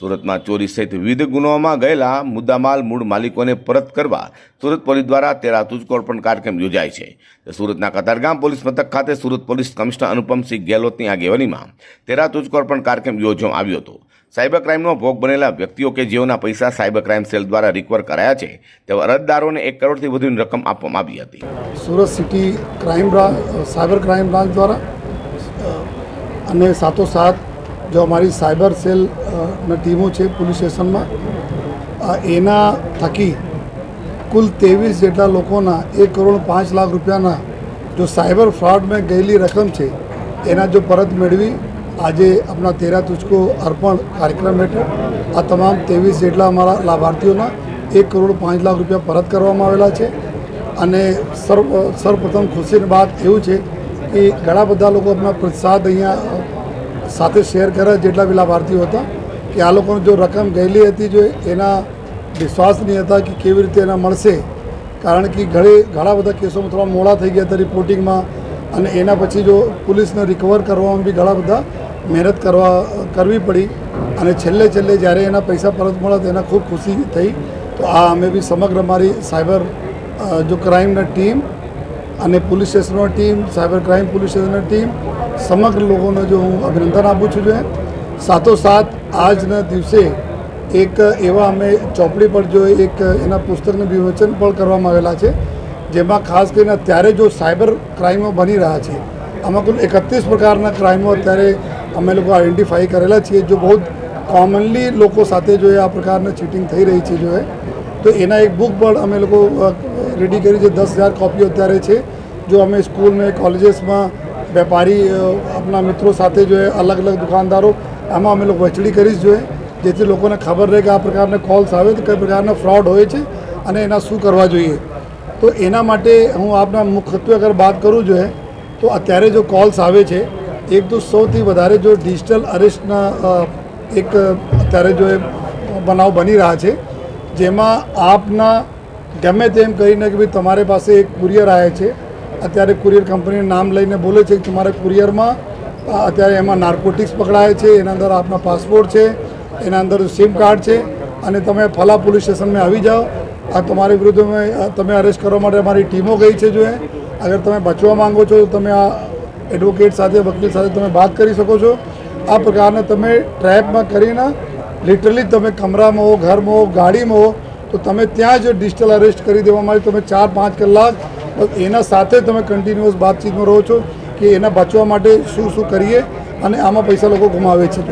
સુરતમાં ચોરી સહિત વિવિધ ગુનાઓમાં ગયેલા મુદ્દામાલ મૂળ માલિકોને પરત કરવા સુરત પોલીસ દ્વારા તેરા તુજકોડ પણ કાર્યક્રમ યોજાય છે. સુરતના કતારગામ પોલીસ મથક ખાતે સુરત પોલીસ કમિશનર અનુપમસિંહ ગેહલોતની આગેવાનીમાં તેરા તુજકોડ પણ કાર્યક્રમ યોજવામાં આવ્યો હતો. સાયબર ક્રાઇમનો ભોગ બનેલા વ્યક્તિઓ કે જેઓના પૈસા સાયબર ક્રાઇમ સેલ દ્વારા રિકવર કરાયા છે તેવા અરજદારોને એક કરોડથી વધુની રકમ આપવામાં આવી હતી. Surat city crime branch cyber crime branch દ્વારા અને સાથોસાથ જો અમારી સાયબર સેલ ટીમો છે પોલીસ સ્ટેશનમાં એના થકી કુલ ત્રેવીસ જેટલા લોકોના એક કરોડ પાંચ લાખ રૂપિયાના જો સાયબર ફ્રોડમાં ગયેલી રકમ છે, એના જો પરત મેળવી, આજે આપણા તેરા તુચકો અર્પણ કાર્યક્રમ હેઠળ, આ તમામ ત્રેવીસ જેટલા અમારા લાભાર્થીઓના એક કરોડ પાંચ લાખ રૂપિયા પરત કરવામાં આવેલા છે. અને સર્વ સર્વપ્રથમ ખુશીની વાત એવું છે કે ઘણા બધા લોકો આપણા પ્રસાદ અહીંયા સાથે શેર કર્યા જેટલા બી લાભાર્થીઓ હતા, કે આ લોકોને જો રકમ ગયેલી હતી, જો એના વિશ્વાસ નહીં હતા કે કેવી રીતે એના મળશે. કારણ કે ઘણી ઘણા બધા કેસોમાં થોડા મોડા થઈ ગયા હતા રિપોર્ટિંગમાં અને એના પછી જો પોલીસને રિકવર કરવામાં બી ઘણા બધા મહેનત કરવા, કરવી પડી. અને છેલ્લે છેલ્લે જ્યારે એના પૈસા પરત મળ્યા તો એના ખૂબ ખુશી થઈ. તો આ અમે બી સમગ્ર અમારી સાયબર જો ક્રાઇમના ટીમ અને પોલીસ સ્ટેશનની ટીમ, સાયબર ક્રાઇમ પોલીસ સ્ટેશનની ટીમ, સમગ્ર લોકોને જો હું અભિનંદન આપું છું જો સાથોસાથ આજના દિવસે એક એવા અમે ચોપડી પર જો એક એના પુસ્તકનું વિવેચન પણ કરવામાં આવેલા છે, જેમાં ખાસ કરીને અત્યારે જો સાયબર ક્રાઇમો બની રહ્યા છે, આમાં કુલ એકત્રીસ પ્રકારના ક્રાઇમો અત્યારે અમે લોકો આઈડેન્ટિફાઈ કરેલા છીએ, જો બહુ કોમનલી લોકો સાથે જો એ આ પ્રકારની ચીટિંગ થઈ રહી છે, જો તો એના એક બુક પણ અમે લોકો રેડી કરી છે. દસ હજાર કોપીઓ અત્યારે છે. જો અમે સ્કૂલને કોલેજીસમાં વેપારી આપણા મિત્રો સાથે જો અલગ અલગ દુકાનદારો, આમાં અમે લોકો વહેંચણી કરીશ જોઈએ જેથી લોકોને ખબર રહે કે આ પ્રકારના કોલ્સ આવે તો કઈ પ્રકારના ફ્રોડ હોય છે અને એના શું કરવા જોઈએ. તો એના માટે હું આપના મુખ્યત્વે અગર વાત કરું જોઈએ તો અત્યારે જો કોલ્સ આવે છે, એક તો સૌથી વધારે જો ડિજિટલ અરેસ્ટના એક અત્યારે જો બનાવ બની રહ્યા છે. જેમાં આપના ગમે તેમ કહીને કે ભાઈ તમારી પાસે એક કુરિયર આવે છે, અત્યારે કુરિયર કંપનીનું નામ લઈને બોલે છે કે તમારા કુરિયરમાં અત્યારે એમાં નાર્કોટિક્સ પકડાય છે, એના અંદર આપના પાસપોર્ટ છે, એના અંદર સિમ કાર્ડ છે, અને તમે ફલા પોલીસ સ્ટેશનમાં આવી જાઓ, આ તમારી વિરુદ્ધ તમે અરેસ્ટ કરવા માટે અમારી ટીમો ગઈ છે જો અગર તમે બચવા માંગો છો તો તમે આ એડવોકેટ સાથે, વકીલ સાથે તમે વાત કરી શકો છો. આ પ્રકારના તમે ટ્રેપમાં કરીને લિટરલી તમે કમરામાં હો, ઘરમાં હો, ગાડીમાં હો, તો તમે ત્યાં જ ડિજિટલ અરેસ્ટ કરી દેવામાં આવે તમે ચાર, પાંચ કલાક એના સાથે તમે કન્ટિન્યુઅસ બાતચીતમાં રહો છો કે એના બચવા માટે શું શું કરીએ અને આમાં પૈસા લોકો ગુમાવે છે